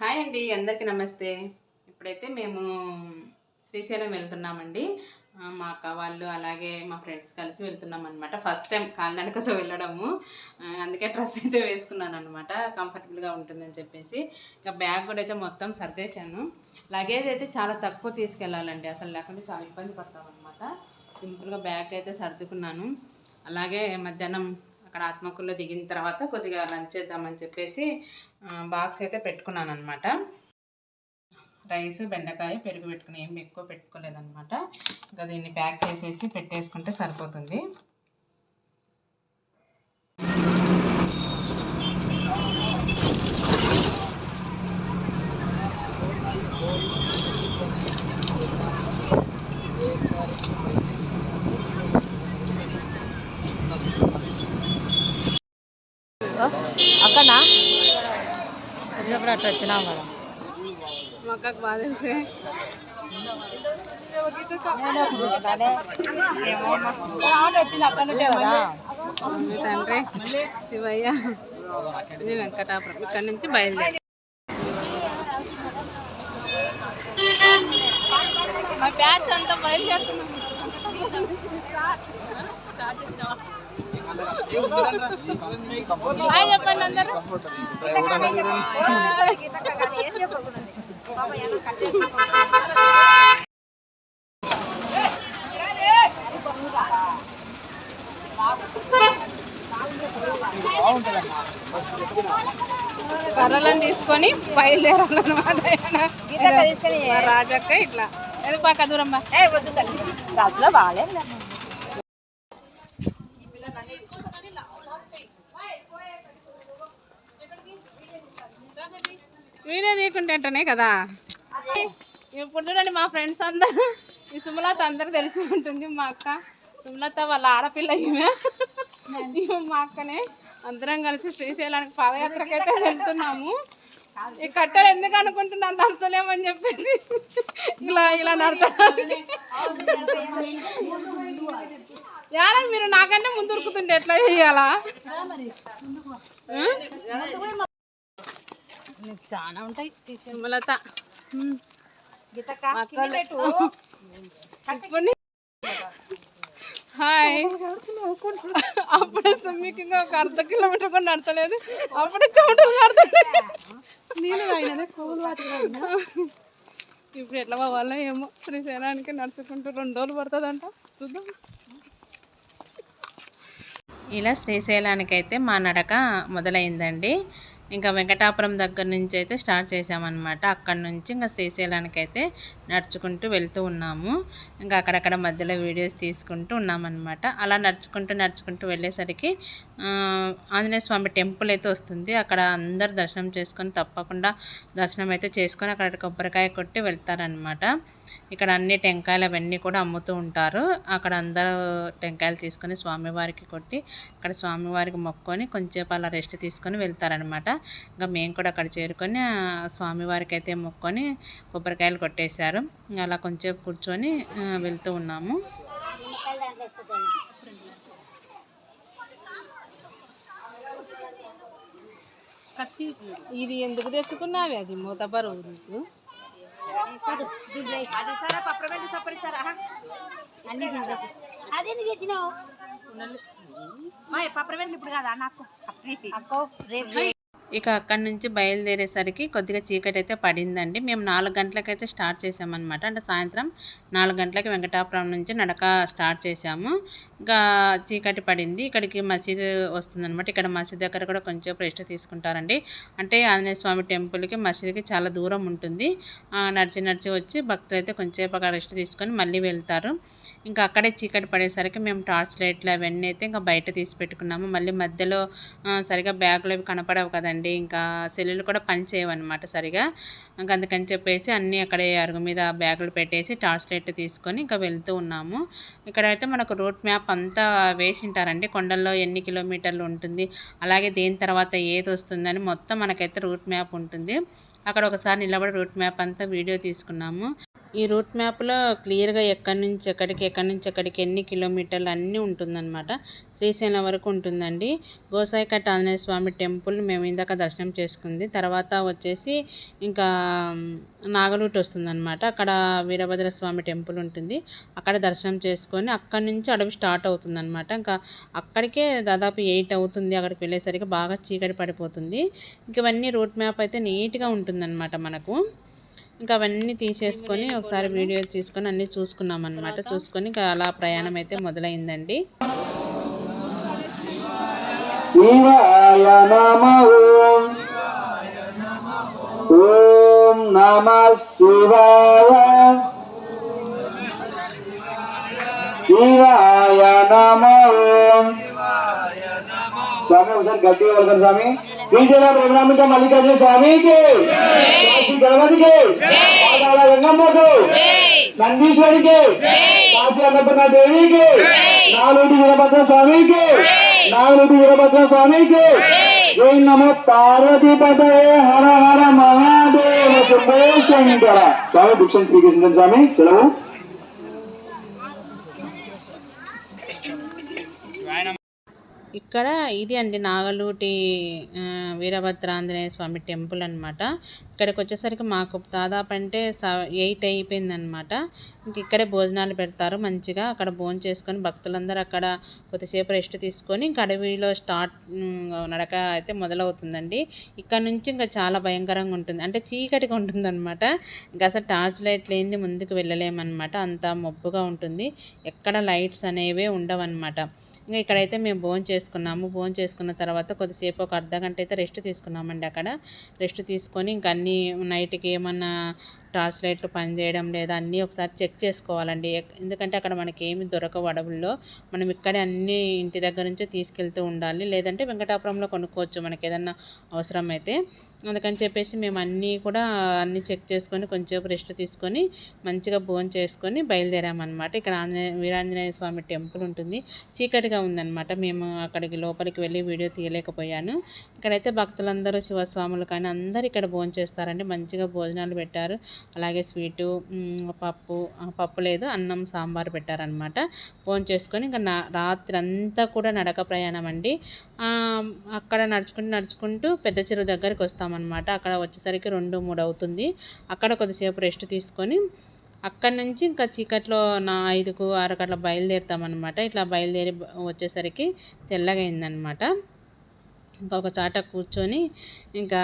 Hi అండి అందరికీ నమస్తే. ఇప్పుడైతే మేము శ్రీశైలం వెళ్తున్నామండి. మా అక్క వాళ్ళు అలాగే మా ఫ్రెండ్స్ కలిసి వెళ్తున్నాం అనమాట ఫస్ట్ టైం కాలినడకతో వెళ్ళడము. అందుకే డ్రెస్ అయితే వేసుకున్నాను అనమాట కంఫర్టబుల్గా ఉంటుందని చెప్పేసి. ఇంకా బ్యాగ్ కూడా అయితే మొత్తం సర్దేశాను. లగేజ్ అయితే చాలా తక్కువ తీసుకెళ్ళాలండి. అసలు లేకుంటే చాలా ఇబ్బంది పడతాం అనమాట సింపుల్గా బ్యాగ్ అయితే సర్దుకున్నాను. అలాగే మధ్యాహ్నం అక్కడ ఆత్మకూరులో దిగిన తర్వాత కొద్దిగా లంచ్ చేద్దామని చెప్పేసి బాక్స్ అయితే పెట్టుకున్నాను అనమాట రైస్ బెండకాయ పెరుగు పెట్టుకుని ఏం ఎక్కువ పెట్టుకోలేదనమాట ఇంకా దీన్ని ప్యాక్ చేసేసి పెట్టేసుకుంటే సరిపోతుంది. అక్కనా కదా మీ తండ్రి శివయ్య ఇది వెంకటాపురం ఇక్కడ నుంచి బయలుదేరి. మా బ్యాచ్ అంతా బయలుదేరుతున్నాం. హాయ్ చెప్పండి అందరూ. కర్రలను తీసుకొని బయలుదేరాలన్నమాట రాజక్క ఇట్లా. పక్క దూరం బా బాగాలేదు వీడియో తీయకుంటే అంటనే కదా. ఇప్పుడు చూడండి మా ఫ్రెండ్స్ అందరూ. ఈ సుమలత అందరికి తెలిసి ఉంటుంది మా అక్క. సుమలత వాళ్ళ ఆడపిల్ల ఈమె. ఈమె మా అక్కనే. అందరం కలిసి శ్రీశైలానికి పాదయాత్రకి అయితే వెళ్తున్నాము. ఈ కట్టెలు ఎందుకు అనుకుంటున్నాను నడచలేమని చెప్పేసి. ఇలా ఇలా నడచాలి. యాడ మీరు నాకంటే ముందు ఉరుకుతుంటే ఎట్లా చేయాలా? ఆ? చాలా ఉంటాయి సుమలత. హాయ్. అప్పుడే సుమ్మికి ఇంకా ఒక అర్ధ కిలోమీటర్ కూడా నడచలేదు. అప్పుడే కడుతున్నాయి ఇప్పుడు ఎట్లా పోవాలో ఏమో శ్రీశైలానికి నడుచుకుంటూ రెండు రోజులు పడుతుందంట. చూద్దాం. ఇలా శ్రీశైలానికి అయితే మా నడక మొదలైందండి. ఇంకా వెంకటాపురం దగ్గర నుంచి అయితే స్టార్ట్ చేసామన్నమాట అక్కడ నుంచి ఇంకా శ్రీశైలానికి అయితే నడుచుకుంటూ వెళ్తూ ఉన్నాము. ఇంకా అక్కడక్కడ మధ్యలో వీడియోస్ తీసుకుంటూ ఉన్నామన్నమాట. అలా నడుచుకుంటూ నడుచుకుంటూ వెళ్ళేసరికి ఆంజనేయ స్వామి టెంపుల్ అయితే వస్తుంది. అక్కడ అందరు దర్శనం చేసుకొని తప్పకుండా దర్శనం అయితే చేసుకొని అక్కడ కొబ్బరికాయ కొట్టి వెళ్తారనమాట ఇక్కడ అన్ని టెంకాయలు అవన్నీ కూడా అమ్ముతూ ఉంటారు. అక్కడ అందరూ టెంకాయలు తీసుకొని స్వామివారికి కొట్టి అక్కడ స్వామివారికి మొక్కొని కొంచెంసేపు అలా రెస్ట్ తీసుకొని వెళ్తారనమాట ఇంకా మేము కూడా అక్కడ చేరుకొని స్వామివారికి అయితే మొక్కొని కొబ్బరికాయలు కొట్టేశారు. అలా కొంచెంసేపు కూర్చొని వెళ్తూ ఉన్నాము. ఇది ఎందుకు తెచ్చుకున్నావి? అది మూత బరువు నీకు. ఇప్పుడు కదా? నాకు సపరేట్. అక్కో రేపు ఇక అక్కడి నుంచి బయలుదేరేసరికి కొద్దిగా చీకటి అయితే పడిందండి. మేము నాలుగు గంటలకైతే స్టార్ట్ చేసామన్నమాట అంటే సాయంత్రం నాలుగు గంటలకి వెంకటాపురం నుంచి నడక స్టార్ట్ చేసాము ఇంకా చీకటి పడింది. ఇక్కడికి మసీదు వస్తుందన్నమాట. ఇక్కడ మసీద్ దగ్గర కూడా కొంచెం రెస్ట్ తీసుకుంటారండి. అంటే ఆంజనేయ స్వామి టెంపుల్కి మసీదుకి చాలా దూరం ఉంటుంది. నడిచి నడిచి వచ్చి భక్తులు అయితే కొంచెంసేపు అక్కడ రెస్ట్ తీసుకొని మళ్ళీ వెళ్తారు. ఇంకా అక్కడే చీకటి పడేసరికి మేము టార్చ్ లైట్లు అవన్నీ అయితే ఇంకా బయట తీసి పెట్టుకున్నాము. మళ్ళీ మధ్యలో సరిగా బ్యాగులు అవి కనపడవు కదండి. ఇంకా సెల్లులు కూడా పని చేయవన్నమాట సరిగా. ఇంకా అందుకని చెప్పేసి అన్నీ అక్కడే అరుగు మీద బ్యాగులు పెట్టేసి టార్చ్ లైట్ తీసుకొని ఇంకా వెళ్తూ ఉన్నాము. ఇక్కడైతే మనకు రూట్ మ్యాప్ అంతా వేసింటారండి. కొండల్లో ఎన్ని కిలోమీటర్లు ఉంటుంది అలాగే దేని తర్వాత ఏది వస్తుందని మొత్తం మనకైతే రూట్ మ్యాప్ ఉంటుంది. అక్కడ ఒకసారి నిలబడి రూట్ మ్యాప్ అంతా వీడియో తీసుకున్నాము. ఈ రూట్ మ్యాప్లో క్లియర్గా ఎక్కడి నుంచి ఎక్కడికి ఎక్కడి నుంచి ఎక్కడికి ఎన్ని కిలోమీటర్లు అన్నీ ఉంటుందన్నమాట. శ్రీశైలం వరకు ఉంటుందండి. గోసాయికట్ట ఆంజనేయ స్వామి టెంపుల్ మేము ఇందాక దర్శనం చేసుకుంది. తర్వాత వచ్చేసి ఇంకా నాగలూటి వస్తుందన్నమాట. అక్కడ వీరభద్ర స్వామి టెంపుల్ ఉంటుంది. అక్కడ దర్శనం చేసుకొని అక్కడి నుంచి అడవి స్టార్ట్ అవుతుందన్నమాట. ఇంకా అక్కడికే దాదాపు ఎయిట్ అవుతుంది. అక్కడికి వెళ్ళేసరికి బాగా చీకటి పడిపోతుంది. ఇంక ఇవన్నీ రూట్ మ్యాప్ అయితే నీట్గా ఉంటుందన్నమాట మనకు. ఇంకా అవన్నీ తీసేసుకొని ఒకసారి వీడియో తీసుకొని అన్నీ చూసుకున్నాం అనమాట చూసుకొని ఇంకా అలా ప్రయాణం అయితే మొదలైందండి. ఓం నమ శివాయ శివాయ నమ. ఓం స్వామి ఒకసారి గట్టిగా వెళ్తారు స్వామి శ్రీశైల బ్రహ్మామిక మల్లికార్జున స్వామికి కాశీ గణపతికి పాదాల గంగమ్మకు నందీశ్వరికి కాశీ అన్నపూర్ణ దేవికి నాలుగు వీరభద్ర స్వామికి నాలుగు వీరభద్ర స్వామికి జై నమ పార్వతీపతే హర హర మహాదేవ శంభో శంకర స్వామి భిక్షం శ్రీకృష్ణ స్వామి సెలవు ఇక్కడ ఇది అండి నాగలూటి వీరభద్రాంజనేయ స్వామి టెంపుల్ అనమాట ఇక్కడికి వచ్చేసరికి మాకు దాదాపు అంటే ఎయిట్ అయిపోయిందనమాట ఇంక ఇక్కడే భోజనాలు పెడతారు మంచిగా. అక్కడ భోజనం చేసుకొని భక్తులందరూ అక్కడ కొద్దిసేపు రెస్ట్ తీసుకొని ఇంక అడవిలో స్టార్ట్ నడక అయితే మొదలవుతుందండి. ఇక్కడ నుంచి ఇంకా చాలా భయంకరంగా ఉంటుంది. అంటే చీకటిగా ఉంటుంది అనమాట ఇంకా అసలు టార్చ్ లైట్ లేనిది ముందుకు వెళ్ళలేమన్నమాట. అంత మబ్బుగా ఉంటుంది. ఎక్కడ లైట్స్ అనేవే ఉండవన్నమాట. ఇంకా ఇక్కడైతే మేము భోజనం చేసుకున్నాము. భోజనం చేసుకున్న తర్వాత కొద్దిసేపు ఒక అర్ధ గంట అయితే రెస్ట్ తీసుకున్నామండి అక్కడ. రెస్ట్ తీసుకొని ఇంకా అన్నీ నైట్కి ఏమన్నా టార్చ్ లైట్లు పనిచేయడం లేదా అన్నీ ఒకసారి చెక్ చేసుకోవాలండి. ఎక్- ఎందుకంటే అక్కడ మనకి ఏమి దొరకవు అడవుల్లో. మనం ఇక్కడే అన్నీ ఇంటి దగ్గర నుంచే తీసుకెళ్తూ ఉండాలి. లేదంటే వెంకటాపురంలో కొనుక్కోవచ్చు మనకి ఏదన్నా అవసరమైతే. అందుకని చెప్పేసి మేము అన్నీ కూడా అన్నీ చెక్ చేసుకొని కొంచెం రెస్ట్ తీసుకొని మంచిగా భోజనం చేసుకొని బయలుదేరామన్నమాట. ఇక్కడ ఆంజనేయ వీరాంజనేయ స్వామి టెంపుల్ ఉంటుంది. చీకటిగా ఉందన్నమాట. మేము అక్కడికి లోపలికి వెళ్ళి వీడియో తీయలేకపోయాను. ఇక్కడైతే భక్తులందరూ శివస్వాములు కానీ అందరూ ఇక్కడ భోజనం చేస్తారండి. మంచిగా భోజనాలు పెట్టారు. అలాగే స్వీటు పప్పు పప్పు లేదు అన్నం సాంబార్ పెట్టారనమాట. ఫోన్ చేసుకొని ఇంకా నా రాత్రి అంతా కూడా నడక ప్రయాణం అండి. అక్కడ నడుచుకుంటూ నడుచుకుంటూ పెద్ద చెరువు దగ్గరికి వస్తామన్నమాట అక్కడ వచ్చేసరికి రెండు మూడు అవుతుంది. అక్కడ కొద్దిసేపు రెస్ట్ తీసుకొని అక్కడి నుంచి ఇంకా చీకట్లో నా ఐదుకు ఆరుకు అట్లా బయలుదేరుతామన్నమాట ఇట్లా బయలుదేరి వచ్చేసరికి తెల్లగా అయిందనమాట ఇంకా ఒక చాట కూర్చొని ఇంకా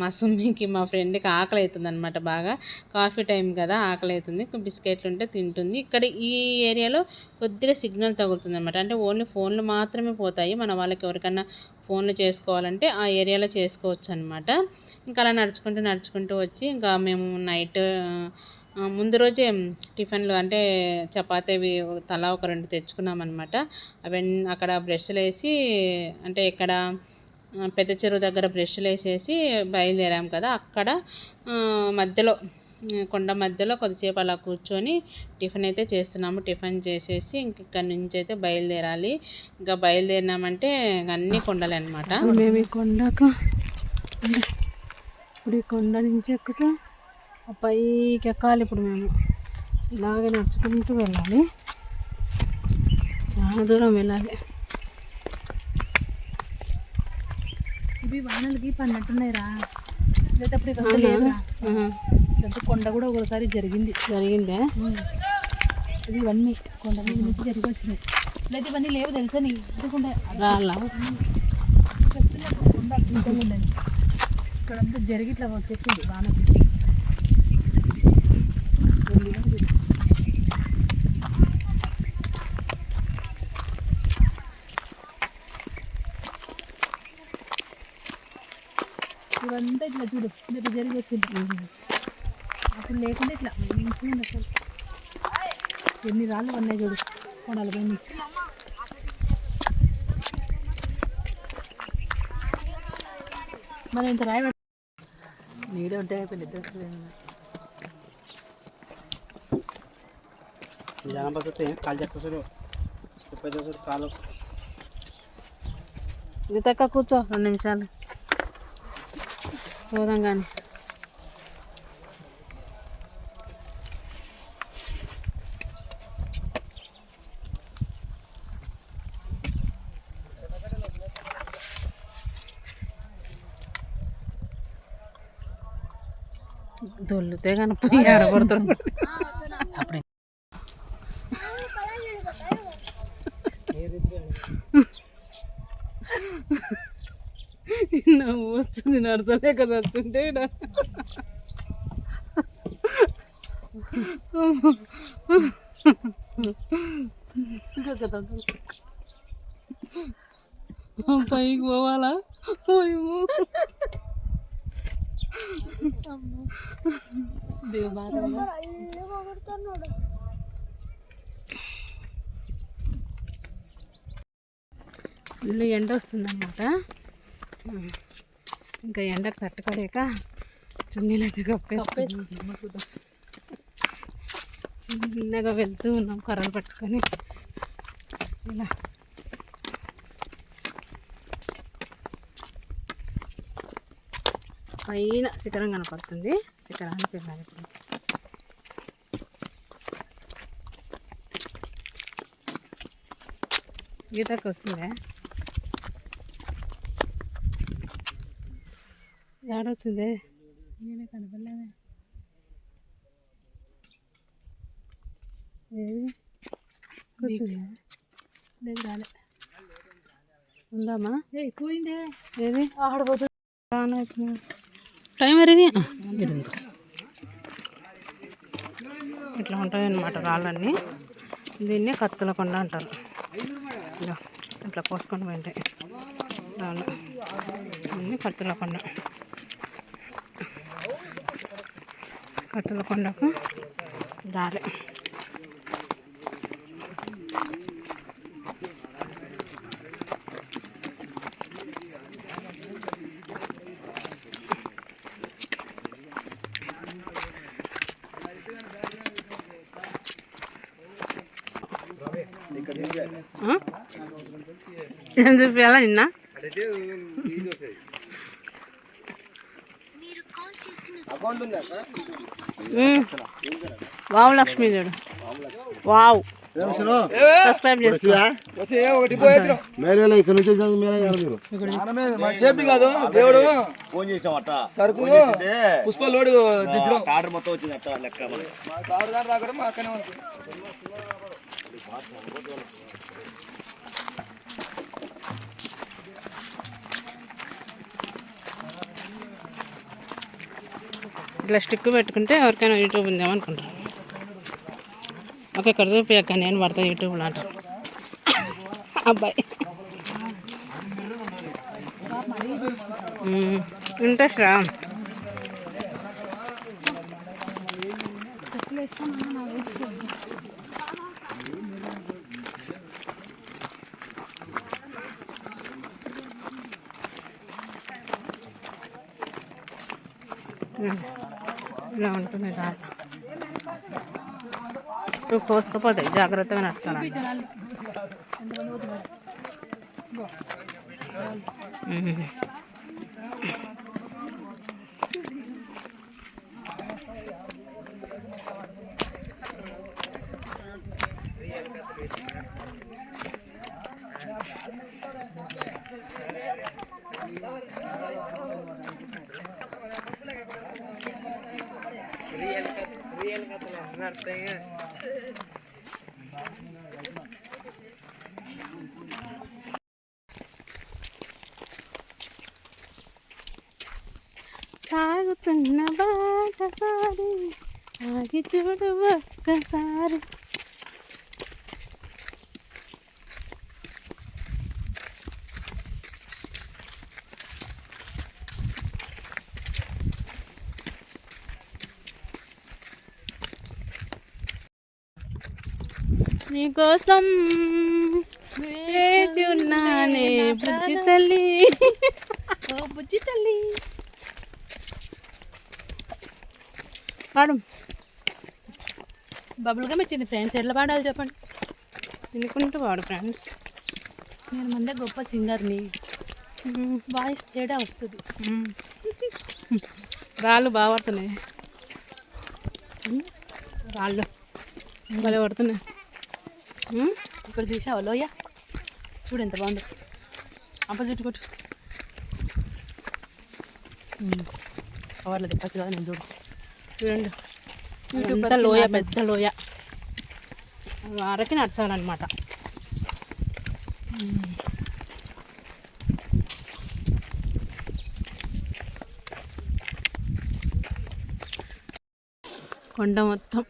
మా సుమ్మికి మా ఫ్రెండ్కి ఆకలి అవుతుంది అనమాట బాగా. కాఫీ టైం కదా ఆకలి అవుతుంది బిస్కెట్లు ఉంటే తింటుంది. ఇక్కడ ఈ ఏరియాలో కొద్దిగా సిగ్నల్ తగులుతుంది అనమాట అంటే ఓన్లీ ఫోన్లు మాత్రమే పోతాయి. మన వాళ్ళకి ఎవరికన్నా ఫోన్లు చేసుకోవాలంటే ఆ ఏరియాలో చేసుకోవచ్చు అనమాట ఇంకా అలా నడుచుకుంటూ నడుచుకుంటూ వచ్చి ఇంకా మేము నైట్ ముందు రోజే టిఫిన్లు అంటే చపాతీ అవి తలా ఒక రెండు తెచ్చుకున్నామన్నమాట. అవన్నీ అక్కడ బ్రష్లు వేసి అంటే ఇక్కడ పెద్ద చెరువు దగ్గర బ్రష్లు వేసేసి బయలుదేరాం కదా. అక్కడ మధ్యలో కొండ మధ్యలో కొద్దిసేపు అలా కూర్చొని టిఫిన్ అయితే చేస్తున్నాము. టిఫిన్ చేసేసి ఇంక ఇక్కడ నుంచి అయితే బయలుదేరాలి. ఇంకా బయలుదేరినామంటే అన్ని కొండలు అనమాట మేము ఈ కొండకు ఇప్పుడు ఈ కొండ నుంచి ఎక్కుతూ పైకి ఎక్కాలి ఇప్పుడు మేము. ఇలాగే నడుచుకుంటూ వెళ్ళాలి. చాలా దూరం వెళ్ళాలి. ఇవి వానలకి పడినట్టున్నాయిరా లేదా ఇప్పుడు ఇదంతా లేదురా. కొండ కూడా ఒకసారి జరిగింది. జరిగిందే? ఇది ఇవన్నీ కొండ మీద నుంచి జరిగి వచ్చినాయి. లేదా ఇవన్నీ లేవు తెలుసా నీ అనుకుంటే రాలా? కొండ ఇక్కడ అంతా జరిగి ఇట్లా వచ్చేసింది వానకి ఇవంతా ఇట్లా చూడు ఇట్లా జరిగి వచ్చింది అప్పుడు లేకుండా ఇట్లా మంచిగా ఉంది అసలు. ఎన్ని రాళ్ళు ఉన్నాయి చూడు కొనాలి పోయి మరి ఇంత రాయి నీడే ఉంటే అయిపోయింది ఇద్దరు కాలు చెప్తాడు ముప్పై చూసాడు కాలు. ఇది కూర్చో రెండు నిమిషాలు. போதாங்க దొల్లుతే కనపోయి ఆడబడుతున్నాం అప్పుడే నవ్వు వస్తుంది నడసలే కదా వస్తుంటే. పైకి పోవాలా? పోయేమో ఇల్లు ఎండ వస్తుందన్నమాట. ఇంకా ఎండకు తట్టుకోలేక చున్నీలు అయితే కప్పేసుకుందాం చిన్నగా వెళ్తూ ఉన్నాం కర్రలు పట్టుకొని. ఇలా. పైన శిఖరం కనపడుతుంది. శిఖరానికి వెళ్ళాలి ఇప్పుడు. గీతకు వస్తుందే? ఏడొచ్చిందే నేనే కనపడలేదే. ఏది? కూర్చుందా? లేదు రాలే. ఉందామా? ఏ పోయిందే? ఏది? ఆడబోతుంది టైం ఏది ఇడుంది ఇట్లా ఉంటాయి అన్నమాట రాళ్ళన్నీ. దీన్ని కత్తుల కొండ అంటారు. ఇట్లా పోసుకొని పోయింటాయి రాళ్ళు. దీన్ని కత్తుల కొండ. కత్తుల కొండకు దారి? ఏం చూపించాలా నిన్న ఉమ్. వావ్ లక్ష్మి చూడు వావ్. సబ్స్క్రైబ్ దేవుడు ఫోన్ సరుకు పుష్ప లోడు దించడం. ఆర్డర్ మొత్తం వచ్చింది అట్ట లెక్క మనకి. కారు గారు రాకడం మా అక్కనే ఉంది. ఇట్లా స్టిక్ పెట్టుకుంటే ఎవరికైనా యూట్యూబ్ ఉందేమో అనుకుంటారు. ఓకే ఇక్కడ అక్క నేను పడతా యూట్యూబ్లో అంటారు అబ్బాయి. ఇంట్రెస్ట్ రా. ఇలా ఉంటుంది దారి నువ్వు కోసుకపోతాయి జాగ్రత్తగా నడుచాలి సాగుతున్న బాటసారి ఆగి చూడు ఒక్కసారి. నీకోసం వేచున్నానే బుజ్జి తల్లి. ఓ బుజ్జి తల్లి. పాడు బబుల్ గమ్ ఇచ్చింది ఫ్రెండ్స్. ఎట్లా పాడాలి చెప్పండి? తినుకుంటూ పాడు ఫ్రెండ్స్. నేను ముందే గొప్ప సింగర్ని. వాయిస్ తేడా వస్తుంది. రాళ్ళు బాగా పడుతున్నాయి. రాళ్ళు భలే పడుతున్నాయి. ఇక్కడ చూసావా లోయ? చూడు ఎంత బాగుందో. ఆపోజిట్ కొట్టు. కవర్లో తిప్పచ్చు కదా నేను చూడు. చూడండి. అంత లోయ పెద్ద లోయ. వరకు నడచాలన్నమాట. కొండ మొత్తం.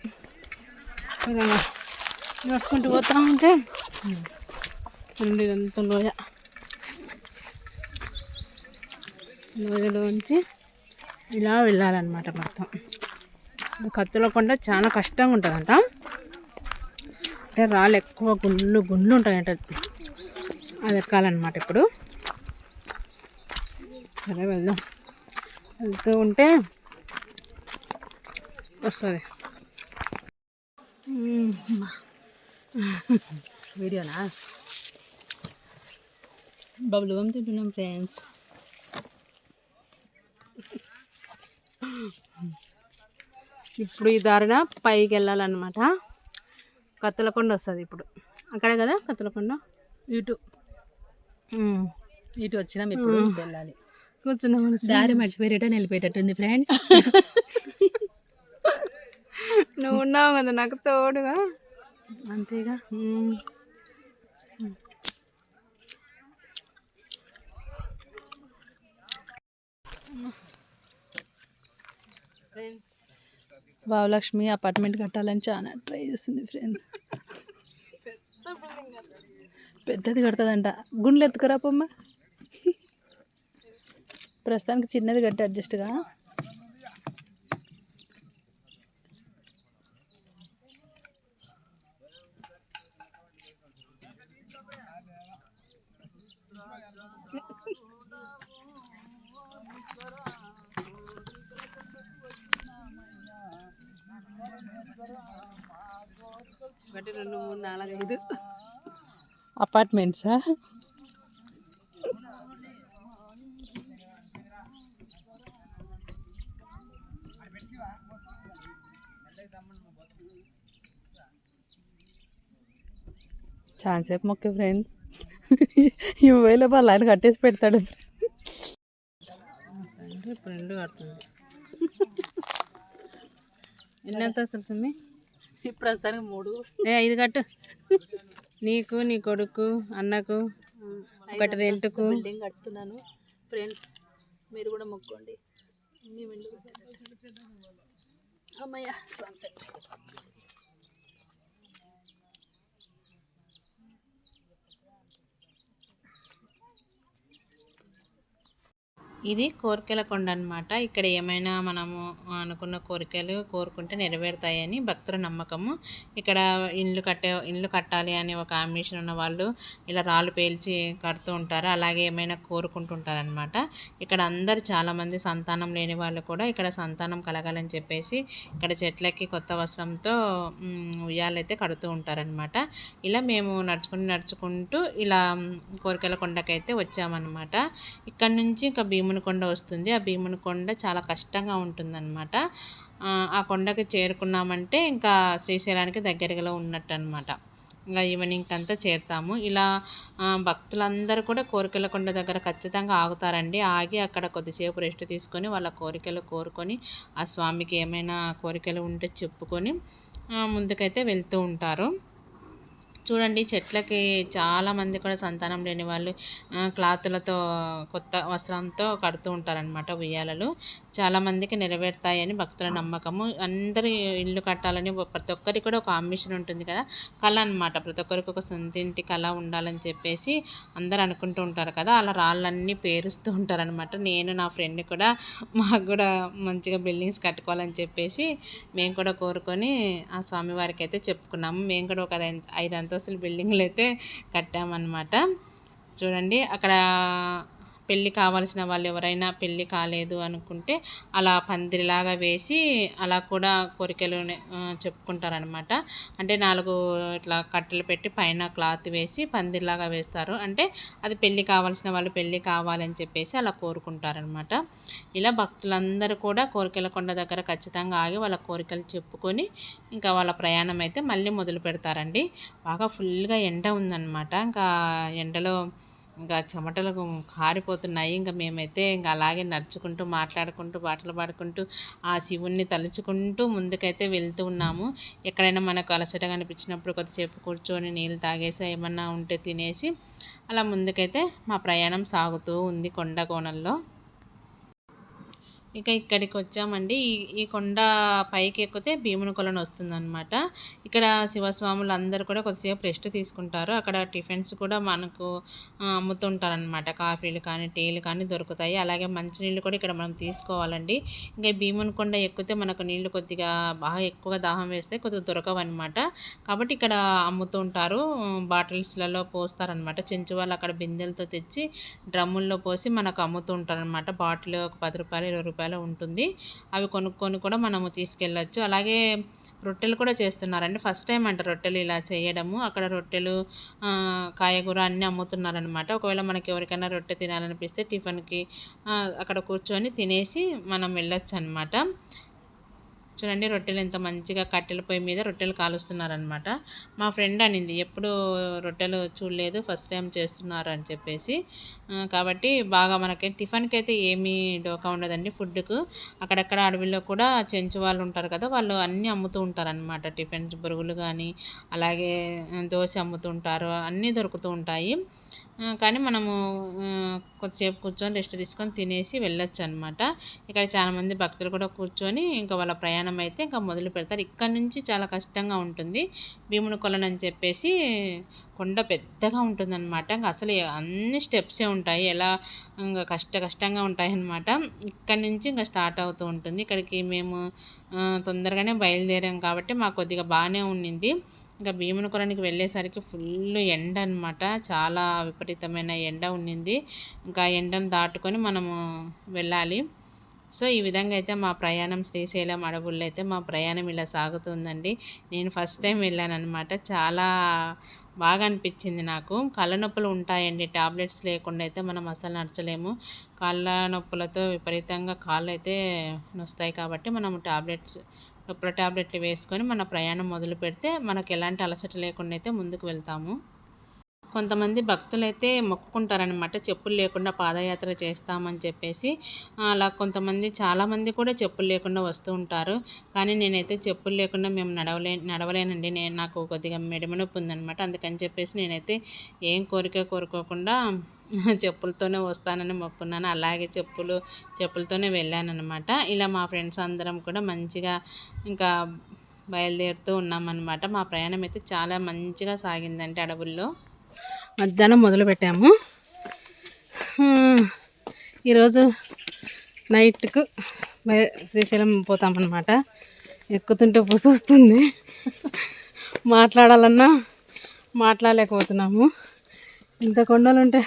నడుచుకుంటూ పోతా ఉంటే ఇదంతా లోయ. లోయలోంచి ఇలా వెళ్ళాలన్నమాట మొత్తం. కత్తుల కొండ చాలా కష్టంగా ఉంటుందంట. అంటే రాళ్ళు ఎక్కువ గుండ్లు గుండ్లు ఉంటాయంట. అది ఎక్కాలన్నమాట ఇప్పుడు. సరే వెళ్దాం. వెళ్తూ ఉంటే వస్తుంది. వీడియోనా? బబులుగా తింటున్నాం ఫ్రెండ్స్. ఇప్పుడు ఈ దారిన పైకి వెళ్ళాలన్నమాట. కత్తలకొండ వస్తుంది ఇప్పుడు. అక్కడే కదా కత్తలకొండ? ఇటు. ఇటు వచ్చినాం ఇప్పుడు వెళ్ళాలి. కూర్చున్నాం దారి మర్చిపోయి రిటర్న్ వెళ్ళిపోయేటట్టుంది ఫ్రెండ్స్. నువ్వు ఉన్నావు కదా నాకు తోడుగా. అంతేగా? ఉమ్. భావలక్ష్మి అపార్ట్మెంట్ కట్టాలని చాలా ట్రై చేస్తుంది ఫ్రెండ్స్ పెద్దది కడుతుందంట. గుండెలు ఎత్తుకురా పొమ్మ ప్రస్తుతానికి చిన్నది కట్టి అడ్జస్ట్గా ఒకటి రెండు మూడు నాలుగు ఐదు అపార్ట్మెంట్సా? చాలాసేపు మొక్క ఫ్రెండ్స్. ఈ వేలో వాళ్ళు ఆయన కట్టేసి పెడతాడు ఇప్పుడు కడుతుంది. ఎన్నెంత అసలు సుమ్మి ప్రస్తుతానికి మూడు. ఏ ఐదు కట్టు. నీకు నీ కొడుకు అన్నకు ఒకటి రెంట్కు. బిల్డింగ్ కడుతున్నాను. ఫ్రెండ్స్ మీరు కూడా మొక్కోండి. మేము ఇల్లు. అమ్మయ్య ఇది కోరికల కొండ అనమాట ఇక్కడ ఏమైనా మనము అనుకున్న కోరికలు కోరుకుంటే నెరవేరుతాయని భక్తుల నమ్మకము. ఇక్కడ ఇండ్లు కట్టే ఇండ్లు కట్టాలి అనే ఒక అంబిషన్ ఉన్న వాళ్ళు ఇలా రాళ్ళు పేల్చి కడుతూ ఉంటారు. అలాగే ఏమైనా కోరుకుంటుంటారనమాట ఇక్కడ అందరు చాలామంది సంతానం లేని వాళ్ళు కూడా ఇక్కడ సంతానం కలగాలని చెప్పేసి ఇక్కడ చెట్లకి కొత్త వస్త్రంతో ఉయ్యాలైతే కడుతూ ఉంటారనమాట ఇలా మేము నడుచుకుంటూ నడుచుకుంటూ ఇలా కోరికల కొండకైతే వచ్చామన్నమాట. ఇక్కడ నుంచి ఇంకా భీముని కొండ వస్తుంది. ఆ భీముని కొండ చాలా కష్టంగా ఉంటుందన్నమాట. ఆ, కొండకి చేరుకున్నామంటే ఇంకా శ్రీశైలానికి దగ్గరలో ఉన్నట్టు అనమాట ఇంకా ఈవినింగ్ అంతా చేరుతాము. ఇలా భక్తులందరూ కూడా కోరికల కొండ దగ్గర ఖచ్చితంగా ఆగుతారండి. ఆగి అక్కడ కొద్దిసేపు రెస్ట్ తీసుకొని వాళ్ళ కోరికలు కోరుకొని ఆ స్వామికి ఏమైనా కోరికలు ఉంటే చెప్పుకొని ముందుకైతే వెళ్తూ ఉంటారు. చూడండి చెట్లకి చాలామంది కూడా సంతానం లేని వాళ్ళు క్లాతులతో కొత్త వస్త్రంతో కడుతూ ఉంటారనమాట ఉయ్యాలలు. చాలామందికి నెరవేరుతాయని భక్తుల నమ్మకము. అందరి ఇల్లు కట్టాలని ప్రతి ఒక్కరికి కూడా ఒక ఆంబిషన్ ఉంటుంది కదా కళ అనమాట ప్రతి ఒక్కరికి ఒక సొంతింటి కళ ఉండాలని చెప్పేసి అందరు అనుకుంటూ ఉంటారు కదా అలా రాళ్ళన్నీ పేరుస్తూ ఉంటారనమాట నేను నా ఫ్రెండ్ కూడా మాకు కూడా మంచిగా బిల్డింగ్స్ కట్టుకోవాలని చెప్పేసి మేము కూడా కోరుకొని ఆ స్వామివారికి అయితే చెప్పుకున్నాము. మేము కూడా ఒక ఐదు- ఐదు అంతస్తుల బిల్డింగ్లు అయితే కట్టామన్నమాట. చూడండి అక్కడ పెళ్ళి కావాల్సిన వాళ్ళు ఎవరైనా పెళ్ళి కాలేదు అనుకుంటే అలా పందిరిలాగా వేసి అలా కూడా కోరికలు చెప్పుకుంటారనమాట అంటే నాలుగు ఇట్లా కట్టెలు పెట్టి పైన క్లాత్ వేసి పందిరిలాగా వేస్తారు. అంటే అది పెళ్ళి కావాల్సిన వాళ్ళు పెళ్ళి కావాలని చెప్పేసి అలా కోరుకుంటారనమాట ఇలా భక్తులందరూ కూడా కోరికల కొండ దగ్గర ఖచ్చితంగా ఆగి వాళ్ళ కోరికలు చెప్పుకొని ఇంకా వాళ్ళ ప్రయాణం అయితే మళ్ళీ మొదలు పెడతారండి. బాగా ఫుల్గా ఎండ ఉందన్నమాట. ఇంకా ఎండలో ఇంకా చెమటలు కారిపోతున్నాయి. ఇంకా మేమైతే ఇంకా అలాగే నడుచుకుంటూ మాట్లాడుకుంటూ పాటలు పాడుకుంటూ ఆ శివుణ్ణి తలుచుకుంటూ ముందుకైతే వెళ్తూ ఉన్నాము. ఎక్కడైనా మనకు అలసట కనిపించినప్పుడు కొద్దిసేపు కూర్చొని నీళ్ళు తాగేసి ఏమన్నా ఉంటే తినేసి అలా ముందుకైతే మా ప్రయాణం సాగుతూ ఉంది కొండ కోణంలో ఇక ఇక్కడికి వచ్చామండి ఈ ఈ కొండ పైకి ఎక్కితే భీముని కొలను వస్తుందన్నమాట. ఇక్కడ శివస్వాములు అందరూ కూడా కొద్దిసేపు రెస్ట్ తీసుకుంటారు. అక్కడ టిఫిన్స్ కూడా మనకు అమ్ముతుంటారనమాట కాఫీలు కానీ టీలు కానీ దొరుకుతాయి. అలాగే మంచినీళ్ళు కూడా ఇక్కడ మనం తీసుకోవాలండి. ఇంకా భీముని కొండ ఎక్కితే మనకు నీళ్ళు కొద్దిగా బాగా ఎక్కువగా దాహం వేస్తే కొద్దిగా దొరకవన్నమాట. కాబట్టి ఇక్కడ అమ్ముతూ ఉంటారు బాటిల్స్లలో పోస్తారనమాట చెంచు వాళ్ళు అక్కడ బిందెలతో తెచ్చి డ్రమ్ముల్లో పోసి మనకు అమ్ముతూ ఉంటారనమాట బాటిల్ ఒక పది రూపాయలు ఇరవై రూపాయలు ఉంటుంది. అవి కొనుక్కొని కూడా మనము తీసుకెళ్ళచ్చు. అలాగే రొట్టెలు కూడా చేస్తున్నారండి. ఫస్ట్ టైం అంట రొట్టెలు ఇలా చేయడము. అక్కడ రొట్టెలు కాయగూర అన్నీ అమ్ముతున్నారనమాట ఒకవేళ మనకి ఎవరికైనా రొట్టె తినాలనిపిస్తే టిఫిన్కి అక్కడ కూర్చొని తినేసి మనం వెళ్ళొచ్చు అనమాట చూడండి రొట్టెలు ఎంత మంచిగా కట్టెల పొయ్యి మీద రొట్టెలు కాలుస్తున్నారనమాట మా ఫ్రెండ్ అనింది ఎప్పుడు రొట్టెలు చూడలేదు ఫస్ట్ టైం చేస్తున్నారు అని చెప్పేసి. కాబట్టి బాగా మనకి టిఫిన్కి అయితే ఏమీ డోకా ఉండదండి ఫుడ్కు అక్కడక్కడ అడవిలో కూడా చెంచు వాళ్ళు ఉంటారు కదా వాళ్ళు అన్నీ అమ్ముతూ ఉంటారనమాట టిఫిన్ బురుగులు కానీ అలాగే దోశ అమ్ముతుంటారు అన్నీ దొరుకుతూ ఉంటాయి. కానీ మనము కొద్దిసేపు కూర్చొని రెస్ట్ తీసుకొని తినేసి వెళ్ళొచ్చు అనమాట ఇక్కడ చాలామంది భక్తులు కూడా కూర్చొని ఇంకా వాళ్ళ ప్రయాణం అయితే ఇంకా మొదలు పెడతారు. ఇక్కడ నుంచి చాలా కష్టంగా ఉంటుంది. భీముని కొలను అని చెప్పేసి కొండ పెద్దగా ఉంటుందన్నమాట. ఇంకా అసలు అన్ని స్టెప్సే ఉంటాయి. ఎలా ఇంకా కష్ట కష్టంగా ఉంటాయి అన్నమాట ఇక్కడ నుంచి ఇంకా స్టార్ట్ అవుతూ ఉంటుంది. ఇక్కడికి మేము తొందరగానే బయలుదేరాం కాబట్టి మాకు కొద్దిగా బాగానే ఉండింది ఇంకా భీముని వెళ్ళేసరికి ఫుల్ ఎండ అనమాట చాలా విపరీతమైన ఎండ ఉండింది ఇంకా ఎండను దాటుకొని మనము వెళ్ళాలి. సో ఈ విధంగా అయితే మా ప్రయాణం శ్రీశైలం అడవుల్లో అయితే మా ప్రయాణం ఇలా సాగుతుందండి. నేను ఫస్ట్ టైం వెళ్ళాను అనమాట చాలా బాగా అనిపించింది నాకు. కళ్ళ నొప్పులు ఉంటాయండి. టాబ్లెట్స్ లేకుండా అయితే మనం అసలు నడచలేము. కాళ్ళ నొప్పులతో విపరీతంగా కాళ్ళు అయితే నొస్తాయి కాబట్టి మనం టాబ్లెట్స్ నొప్పుల టాబ్లెట్లు వేసుకొని మన ప్రయాణం మొదలు పెడితే మనకు ఎలాంటి అలసట లేకుండా అయితే ముందుకు వెళ్తాము. కొంతమంది భక్తులైతే మొక్కుకుంటారనమాట చెప్పులు లేకుండా పాదయాత్ర చేస్తామని చెప్పేసి. అలా కొంతమంది చాలామంది కూడా చెప్పులు లేకుండా వస్తూ ఉంటారు. కానీ నేనైతే చెప్పులు లేకుండా మేము నడవలే నడవలేనండి. నేను నాకు కొద్దిగా మెడమ నొప్పి ఉందనమాట అందుకని చెప్పేసి నేనైతే ఏం కోరిక కోరుకోకుండా చెప్పులతోనే వస్తానని మొక్కున్నాను. అలాగే చెప్పులు చెప్పులతోనే వెళ్ళానన్నమాట. ఇలా మా ఫ్రెండ్స్ అందరం కూడా మంచిగా ఇంకా బయలుదేరుతూ ఉన్నామన్నమాట. మా ప్రయాణం అయితే చాలా మంచిగా సాగిందంటే అడవుల్లో. మధ్యాహ్నం మొదలు పెట్టాము. ఈరోజు నైట్కు శ్రీశైలం పోతామన్నమాట. ఎక్కుతుంటే పుసు మాట్లాడాలన్నా మాట్లాడలేకపోతున్నాము. ఇంత కొండలు ఉంటే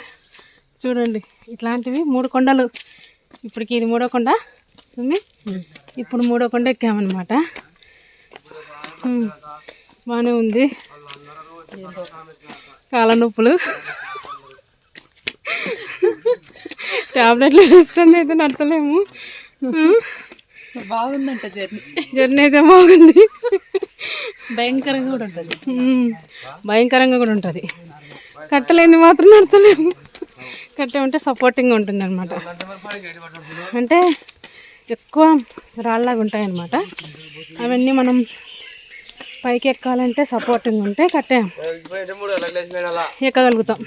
చూడండి ఇట్లాంటివి మూడు కొండలు. ఇప్పటికి ఇది మూడో కొండ. సుమి ఇప్పుడు మూడో కొండ ఎక్కామన్నమాట. బాగానే ఉంది. కాళ్ళ నొప్పులు. టాబ్లెట్లు వేసుకొని అయితే నడచలేము. బాగుందంట జర్నీ. జర్నీ అయితే బాగుంది. భయంకరంగా కూడా ఉంటుంది. భయంకరంగా కూడా ఉంటుంది. కట్టలేని మాత్రం నడచలేము. కట్టే ఉంటే సపోర్టింగ్ ఉంటుంది అనమాట అంటే ఎక్కువ రాళ్ళగా ఉంటాయన్నమాట. అవన్నీ మనం పైకి ఎక్కాలంటే సపోర్టింగ్ ఉంటే కట్టే. ఎక్కగలుగుతాం.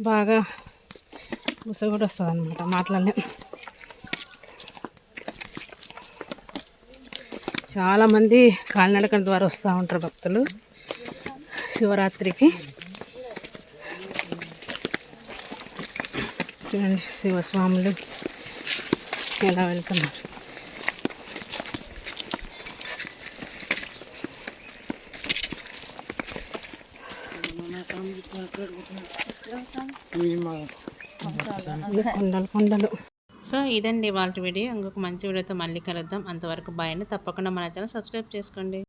బాగా గుస కూడా వస్తుంది అనమాట మాట్లాడలేం. చాలామంది కాలినడకం ద్వారా వస్తూ ఉంటారు భక్తులు. శివరాత్రికి. చూడండి శివస్వాములు. ఎలా వెళ్తున్నారు కొండలు కొండలు. సో ఇదండి వాళ్ళ వీడియో. ఇంకొక మంచి వీడియోతో మళ్ళీ కలుద్దాం. అంతవరకు బాయ్ అండి. తప్పకుండా మన ఛానల్ సబ్స్క్రైబ్ చేసుకోండి.